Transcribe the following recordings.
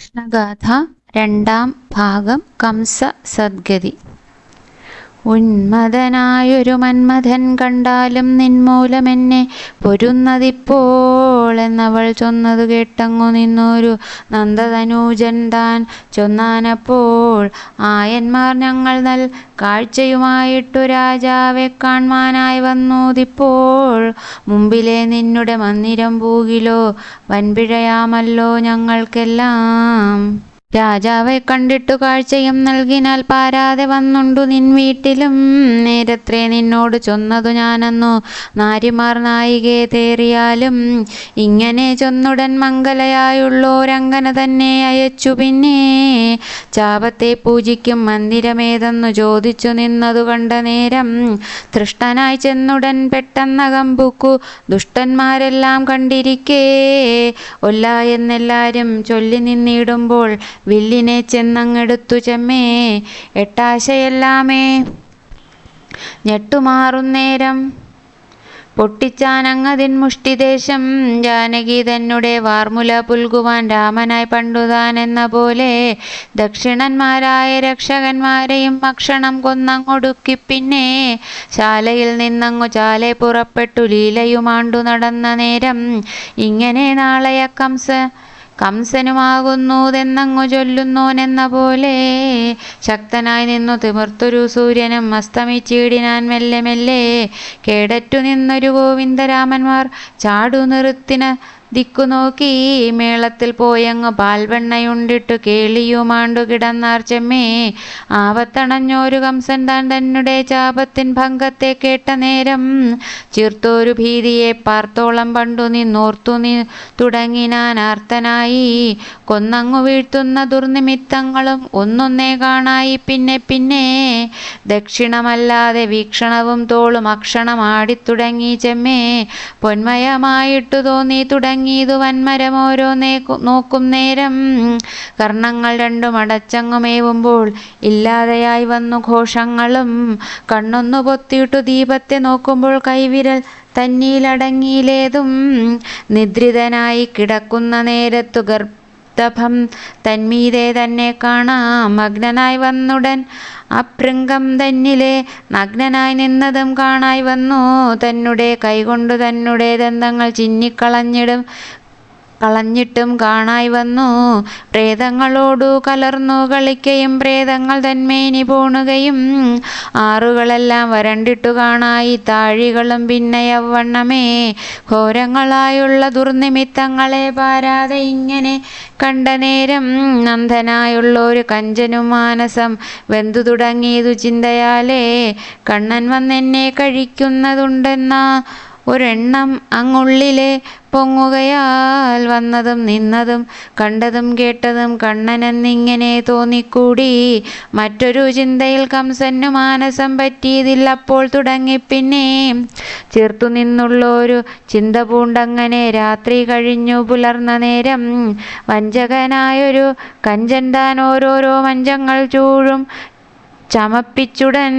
കൃഷ്ണഗാഥ രണ്ടാം ഭാഗം കംസ സദ്ഗതി. ഉന്മതനായൊരു മന്മഥൻ കണ്ടാലും നിന്മൂലമെന്നെ പൊരുന്നതിപ്പോൾ എന്നവൾ ചൊന്നതു കേട്ടങ്ങു നിന്നൊരു നന്ദതനൂജൻ താൻ ചൊന്നാനപ്പോൾ ആയന്മാർ ഞങ്ങൾ നൽ കാഴ്ചയുമായിട്ടു രാജാവെ കാൺമാനായി വന്നൂതിപ്പോൾ മുമ്പിലെ നിന്നുടെ മന്ദിരം പൂകിലോ വൻപിഴയാമല്ലോ ഞങ്ങൾക്കെല്ലാം. രാജാവെ കണ്ടിട്ടു കാഴ്ചയും നൽകിനാൽ പാരാതെ വന്നുണ്ടു നിൻ വീട്ടിലും. നേരത്രേ നിന്നോട് ചൊന്നതു ഞാനെന്നു. നാരിമാർ നായികെ തേറിയാലും ഇങ്ങനെ ചൊന്നുടൻ മംഗലയായുള്ളോരങ്കന തന്നെ അയച്ചു പിന്നെ. ചാപത്തെ പൂജിക്കും മന്ദിരമേതെന്നു ചോദിച്ചു നിന്നതു കണ്ട നേരം തൃഷ്ടനായി ചെന്നുടൻ പെട്ടെന്നകം പൂക്കു ദുഷ്ടന്മാരെല്ലാം കണ്ടിരിക്കേ. ഒല്ല എന്നെല്ലാരും ചൊല്ലി നിന്നിടുമ്പോൾ വില്ലിനെ ചെന്നങ്ങെടുത്തു ചെമ്മേ എട്ടാശയെല്ലാമേ. ഞെട്ടുമാറുന്നേരം പൊട്ടിച്ചാനങ്ങതിൻ മുഷ്ടിദേശം ജാനകി തന്നെ വാർമുല പുൽകുവാൻ രാമനായി പണ്ടുതാൻ എന്ന പോലെ ദക്ഷിണന്മാരായ രക്ഷകന്മാരെയും ഭക്ഷണം കൊന്നങ്ങൊടുക്കി പിന്നെ ശാലയിൽ നിന്നങ്ങു ചാലെ പുറപ്പെട്ടു ലീലയുമാണ്ടു നടന്ന നേരം. ഇങ്ങനെ നാളെയ കംസ കംസനുമാകുന്നൂതെന്നങ്ങു ചൊല്ലുന്നോനെന്ന പോലെ ശക്തനായി നിന്നു തിമിർത്തൊരു സൂര്യനും അസ്തമിച്ചിടിനാൻ മെല്ലെ മെല്ലെ. കേടറ്റു നിന്നൊരു ഗോവിന്ദരാമന്മാർ ചാടു നിറുത്തിന ദിക്കു നോക്കി മേളത്തിൽ പോയങ്ങു പാൽവെണ്ണയുണ്ടിട്ടു കേളിയുമാണ്ടു കിടന്നാർ ചെമ്മേ. ആവത്തണഞ്ഞോരു കംസൻ താൻ തന്നെ ചാപത്തിൻ ഭംഗത്തെ കേട്ട നേരം ചീർത്തോരു ഭീതിയെ പാർത്തോളം പണ്ടു നിന്നോർത്തു നി തുടങ്ങിനാൻ ആർത്തനായി. കൊന്നങ്ങു വീഴ്ത്തുന്ന ദുർനിമിത്തങ്ങളും ഒന്നൊന്നേ കാണായി പിന്നെ പിന്നെ. ദക്ഷിണമല്ലാതെ വീക്ഷണവും തോളും അക്ഷണം ആടിത്തുടങ്ങി ചെമ്മേ. പൊന്മയമായിട്ടു തോന്നി തുടങ്ങിയതു ഓരോ നോക്കും നേരം. കർണങ്ങൾ രണ്ടും അടച്ചങ്ങുമേവുമ്പോൾ ഇല്ലാതെയായി വന്നു ഘോഷങ്ങളും. കണ്ണൊന്നു പൊത്തിയിട്ടു ദീപത്തെ നോക്കുമ്പോൾ കൈവിരൽ തന്നീലടങ്ങിയിലേതും നിദ്രിതനായി കിടക്കുന്ന നേരത്തു ഗർഭം തന്മീതെ തന്നെ കാണാം. മഗ്നനായി വന്നുടൻ അഭൃംഗം തന്നിലെ നഗ്നനായി നിന്നതും കാണായി വന്നു. തന്നെ കൈകൊണ്ടു തന്നെ ദന്തങ്ങൾ ചിന്നിക്കളഞ്ഞിടും. കളഞ്ഞിട്ടും കാണായി വന്നു. പ്രേതങ്ങളോടു കലർന്നു കളിക്കയും പ്രേതങ്ങൾ തന്മേനി പോണുകയും ആറുകളെല്ലാം വരണ്ടിട്ടു കാണായി. താഴികളും പിന്നെ യവണ്ണമേ ഘോരങ്ങളായുള്ള ദുർനിമിത്തങ്ങളെ പാരാതെ ഇങ്ങനെ കണ്ട നേരം നന്ദനായുള്ളൊരു കഞ്ചനും മാനസം വെന്തു തുടങ്ങിയതു ചിന്തയാലേ. കണ്ണൻ വന്നെന്നെ കഴിക്കുന്നതുണ്ടെന്ന ഒരെണ്ണം അങ്ങുള്ളിലെ പൊങ്ങുകയാൽ വന്നതും നിന്നതും കണ്ടതും കേട്ടതും കണ്ണനെന്നിങ്ങനെ തോന്നിക്കൂടി. മറ്റൊരു ചിന്തയിൽ കംസന്നു മാനസം പറ്റിയതില്ലപ്പോൾ തുടങ്ങി പിന്നെ ചേർത്തു നിന്നുള്ളൊരു ചിന്ത പൂണ്ടങ്ങനെ രാത്രി കഴിഞ്ഞു പുലർന്ന നേരം വഞ്ചകനായൊരു കഞ്ചൻ താൻ ഓരോരോ മഞ്ചങ്ങൾ ചൂഴും ചമപ്പിച്ചുടൻ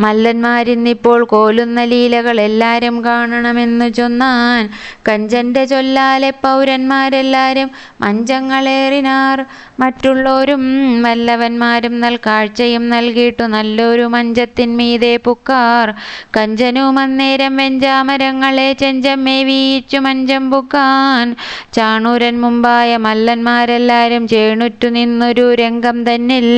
മല്ലന്മാരിന്നിപ്പോൾ കോലുന്ന ലീലകൾ എല്ലാരും കാണണമെന്നു ചൊന്നാൻ കഞ്ചന്റെ ചൊല്ലാലെ പൗരന്മാരെല്ലാരും മഞ്ചങ്ങളേറിനാർ. മറ്റുള്ളോരും വല്ലവന്മാരും നൽ കാഴ്ചയും നൽകിയിട്ടു നല്ലൊരു മഞ്ചത്തിന്മീതെ പുക്കാർ. കഞ്ചനും അന്നേരം വെഞ്ചാമരങ്ങളെ ചെഞ്ചമ്മേ വീച്ചു മഞ്ചം പുക്കാൻ. ചാണൂരൻ മുമ്പായ മല്ലന്മാരെല്ലാരും ചേണുറ്റു നിന്നൊരു രംഗം തന്നിൽ.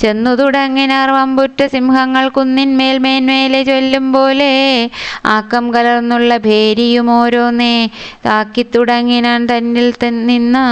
ചെന്നു തുടങ്ങിനാർ വമ്പുറ്റ സിംഹങ്ങൾ കുന്നിൻ മേൽ മേന്മേലെ ചൊല്ലും പോലെ ആക്കം കലർന്നുള്ള ഭേരിയും ഓരോന്നേ. താക്കി തുടങ്ങിനാൻ തന്നിൽ നിന്ന്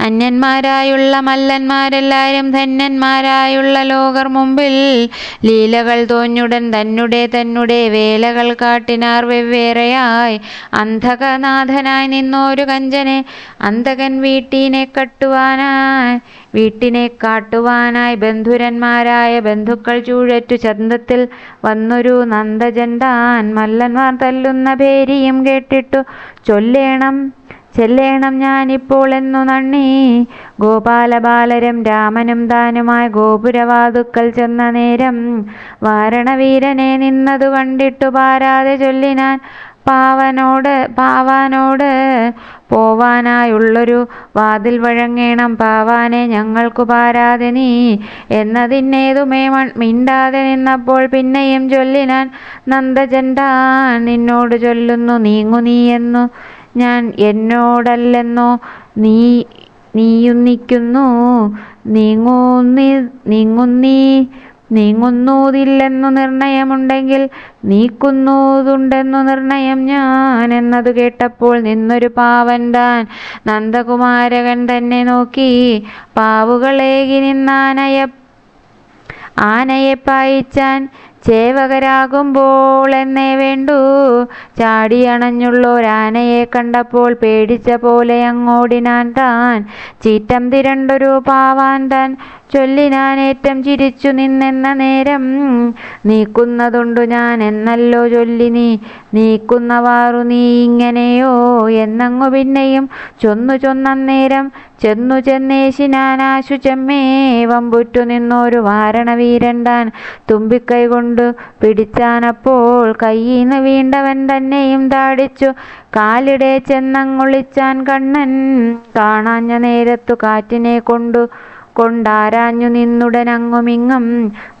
അന്യന്മാരായുള്ള മല്ലന്മാരെല്ലാരും ധന്യന്മാരായുള്ള ലോകർ മുമ്പിൽ ലീലകൾ തോന്നുടൻ തന്നുടെ തന്നുടെ വേലകൾ കാട്ടിനാർ വെവ്വേറെയായി. അന്ധകനാഥനായി നിന്നോരു കഞ്ചനെ അന്ധകൻ വീട്ടിനെ കട്ടുവാനായി വീട്ടിനെ കാട്ടുവാനായി ബന്ധുരന്മാരായ ബന്ധുക്കൾ ചൂഴറ്റു ചന്തത്തിൽ വന്നൊരു നന്ദജൻ താൻ. മല്ലന്മാർ തല്ലുന്ന പേരിയും കേട്ടിട്ടു ചൊല്ലേണം. ചെല്ലേണം ഞാനിപ്പോൾ എന്നു നണ്ണി ഗോപാലബാലരും രാമനും താനുമായി ഗോപുരവാതുക്കൽ ചെന്ന നേരം വാരണവീരനെ നിന്നതു കണ്ടിട്ടു പാരാതെ ചൊല്ലിനാൻ പാവനോട് പാവാനോട്. പോവാനായുള്ളൊരു വാതിൽ വഴങ്ങേണം പാവാനെ ഞങ്ങൾക്കു പാരാതെ നീ എന്നതിന്നേതുമേ മിണ്ടാതെ നിന്നപ്പോൾ പിന്നെയും ചൊല്ലിനാൻ നന്ദജന്താൻ നിന്നോട് ചൊല്ലുന്നു നീങ്ങു നീയെന്നു ഞാൻ എന്നോടല്ലെന്നോ? നീ നീയുന്നിക്കുന്നു. നീങ്ങൂന്നി നീങ്ങുന്നീ നീങ്ങുന്നൂതില്ലെന്നു നിർണയമുണ്ടെങ്കിൽ നീക്കുന്നൂതുണ്ടെന്നു നിർണയം ഞാൻ എന്നതു കേട്ടപ്പോൾ നിന്നൊരു പാവൻ താൻ നന്ദകുമാരകൻ തന്നെ നോക്കി പാവുകളേകി നിന്നാനയ ആനയെ പായിച്ചാൻ ചേവകരാകുമ്പോൾ എന്നേ വേണ്ടു. ചാടിയണഞ്ഞുള്ളൊരാനയെ കണ്ടപ്പോൾ പേടിച്ച പോലെ അങ്ങോടിനാൻ താൻ. ചീറ്റം തിരണ്ടൊരു പാവാൻ താൻ. ചൊല്ലിനാൻ ഏറ്റം ചിരിച്ചു നിന്നെന്ന നേരം നീക്കുന്നതുണ്ടു ഞാൻ എന്നല്ലോ ചൊല്ലി നീ. നീക്കുന്നവാറു നീ ഇങ്ങനെയോ എന്നങ്ങു പിന്നെയും ചൊന്നു ചൊന്നന്നേരം ചെന്നു ചെന്നേശി നാനാശു ചെമ്മേ. വമ്പുറ്റു നിന്നൊരു വാരണവീരൻ താൻ തുമ്പിക്കൈ കൊണ്ടു പിടിച്ചാനപ്പോൾ കയ്യിന്ന് വീണ്ടവൻ തന്നെയും താടിച്ചു. കാലിടെ ചെന്നങ്ങൊളിച്ചാൻ കണ്ണൻ കാണാഞ്ഞ നേരത്തു കാറ്റിനെ കൊണ്ടു കൊണ്ടാരാഞ്ഞു നിന്നുടനങ്ങുമിങ്ങും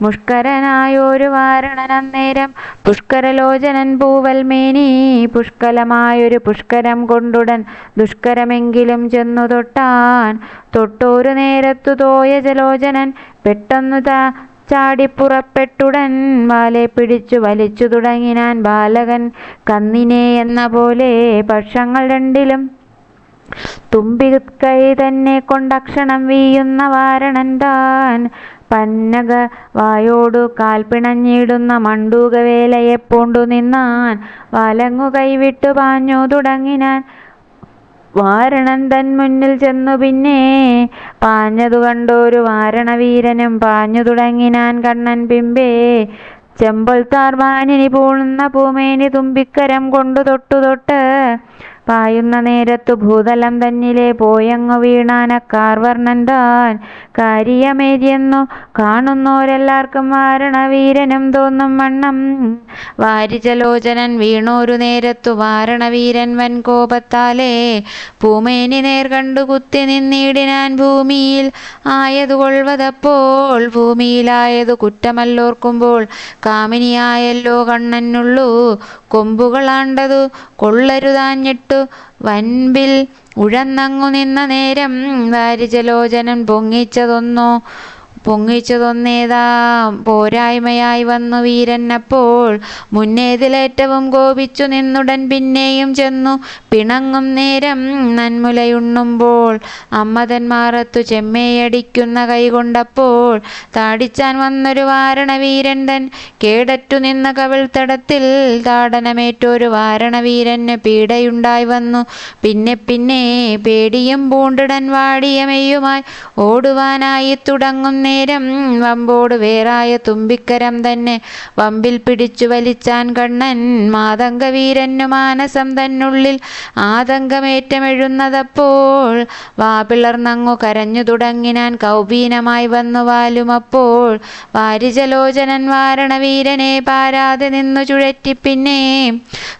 മുഷ്കരനായൊരു വാരണനന്നേരം പുഷ്കരലോചനൻ പൂവൽമേനി. പുഷ്കലമായൊരു പുഷ്കരം കൊണ്ടുടൻ ദുഷ്കരമെങ്കിലും ചെന്നു തൊട്ടാൻ തൊട്ടൊരു നേരത്തു തോയ ജലോചനൻ പെട്ടെന്നു താ ചാടിപ്പുറപ്പെട്ടുടൻ വാലെ പിടിച്ചു വലിച്ചു തുടങ്ങിനാൻ ബാലകൻ കന്നിനെ എന്ന പോലെ പക്ഷങ്ങൾ രണ്ടിലും തുമ്പിക്കൈ തന്നെ കൊണ്ടക്ഷണം വീയുന്ന വാരണൻ താൻ. പന്നക വായോടു കാൽ പിണഞ്ഞിടുന്ന മണ്ടൂകവേലയെ പൂണ്ടു നിന്നാൻ. വാലങ്ങു കൈവിട്ടു പാഞ്ഞു തുടങ്ങിനാൻ. വാരണൻ തൻ മുന്നിൽ ചെന്നു പിന്നെ. പാഞ്ഞതു കണ്ടൊരു വാരണവീരനും പാഞ്ഞു തുടങ്ങിനാൻ കണ്ണൻ പിമ്പേ. ചെമ്പൽ താർവാനിനി പൂളുന്ന പൂമേനി തുമ്പിക്കരം കൊണ്ടു തൊട്ടു തൊട്ട്. പായുന്ന നേരത്തു ഭൂതലം തന്നിലെ പോയങ്ങു വീണാനക്കാർ വർണൻ താൻ. കാര്യമേരിയെന്നു കാണുന്നോരെല്ലാവർക്കും വാരണവീരനും തോന്നും വണ്ണം. വാരിചലോചനൻ വീണോരു നേരത്തു വാരണവീരൻ വൻ കോപത്താലേ. പൂമേനി നേർ കണ്ടു കുത്തി നിന്നിടിനാൻ ഭൂമിയിൽ ആയതു കൊള്ളുവതപ്പോൾ ഭൂമിയിലായതു കുറ്റമല്ലോർക്കുമ്പോൾ കാമിനിയായല്ലോ കണ്ണനുള്ളൂ. കൊമ്പുകളാണ്ടതു കൊള്ളരുതാഞ്ഞിട്ടു വൻപിൽ ഉഴന്നങ്ങു നിന്ന നേരം വാരിജലോചനൻ പൊങ്ങിച്ചതൊന്നോ. പൊങ്ങിച്ചതൊന്നേതാ? പോരായ്മയായി വന്നു വീരൻ അപ്പോൾ മുന്നേതിലേറ്റവും കോപിച്ചു നിന്നുടൻ പിന്നെയും ചെന്നു. പിണങ്ങും നേരം നന്മുലയുണ്ണുമ്പോൾ. അമ്മതന്മാറത്തു ചെമ്മേയടിക്കുന്ന കൈകൊണ്ടപ്പോൾ താടിച്ചാൻ വന്നൊരു വാരണവീരണ്ടൻ കേടറ്റു നിന്ന കവിൾത്തടത്തിൽ താടനമേറ്റൊരു വാരണവീരന് പീഡയുണ്ടായി വന്നു. പിന്നെ പിന്നെ പേടിയും പൂണ്ടിടൻ വാടിയമയുമായി ഓടുവാനായി തുടങ്ങും നേരം വമ്പോട് വേറായ തുമ്പിക്കരം തന്നെ. വമ്പിൽ പിടിച്ചു വലിച്ചാൻ കണ്ണൻ മാതംഗവീരനു മാനസം തന്നുള്ളിൽ ആതങ്കമേറ്റമെഴുന്നതപ്പോൾ വാപിളർന്നങ്ങു കരഞ്ഞു തുടങ്ങിനാൻ കൗപീനമായി വന്നു വാലുമപ്പോൾ വാരിജലോചനൻ വാരണവീരനെ പാരാതെ നിന്നു ചുഴറ്റി പിന്നെ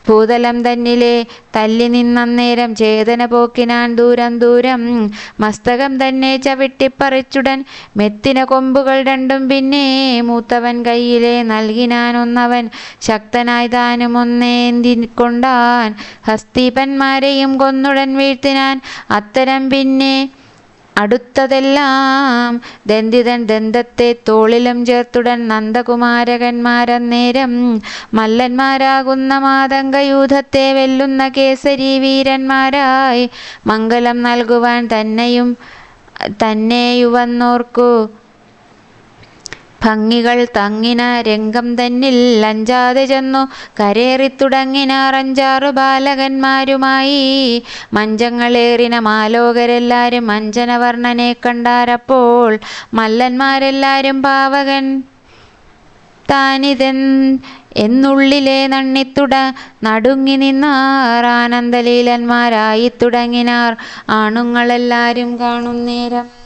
ഭൂതലം തന്നിലെ തല്ലി നിന്നേരം ചേതന പോക്കിനാൻ ദൂരം ദൂരം മസ്തകം തന്നെ ചവിട്ടിപ്പറിച്ചുടൻ മെത്തിന കൊമ്പുകൾ രണ്ടും പിന്നെ മൂത്തവൻ കയ്യിലെ നൽകിനാനൊന്നവൻ ശക്തനായി താനും ഒന്നേന്തി കൊണ്ടാൻ. ഹസ്തീപന്മാരെയും കൊന്നുടൻ വീഴ്ത്തിനാൻ അത്തരം പിന്നെ അടുത്തതെല്ലാം ദന്തിതൻ ദന്തത്തെ തോളിലും ചേർത്തുടൻ നന്ദകുമാരകന്മാരന്നേരം മല്ലന്മാരാകുന്ന മാതംഗയൂഥത്തെ വെല്ലുന്ന കേസരി വീരന്മാരായി മംഗലം നൽകുവാൻ തന്നെയും തന്നെയുവന്നോർക്കു. ഭംഗികൾ തങ്ങിന രംഗം തന്നിൽ അഞ്ചാതെ ചെന്നു. കരേറിത്തുടങ്ങിനാറഞ്ചാറു ബാലകന്മാരുമായി. മഞ്ചങ്ങളേറിന മാലോകരെല്ലാരും മഞ്ചനവർണനെ കണ്ടാരപ്പോൾ. മല്ലന്മാരെല്ലാരും പാവകൻ താനിതെൻ എന്നുള്ളിലെ നണ്ണിത്തുട നടുങ്ങി നിന്നാർ. ആനന്ദലീലന്മാരായി തുടങ്ങിനാർ. ആണുങ്ങളെല്ലാരും കാണും നേരം.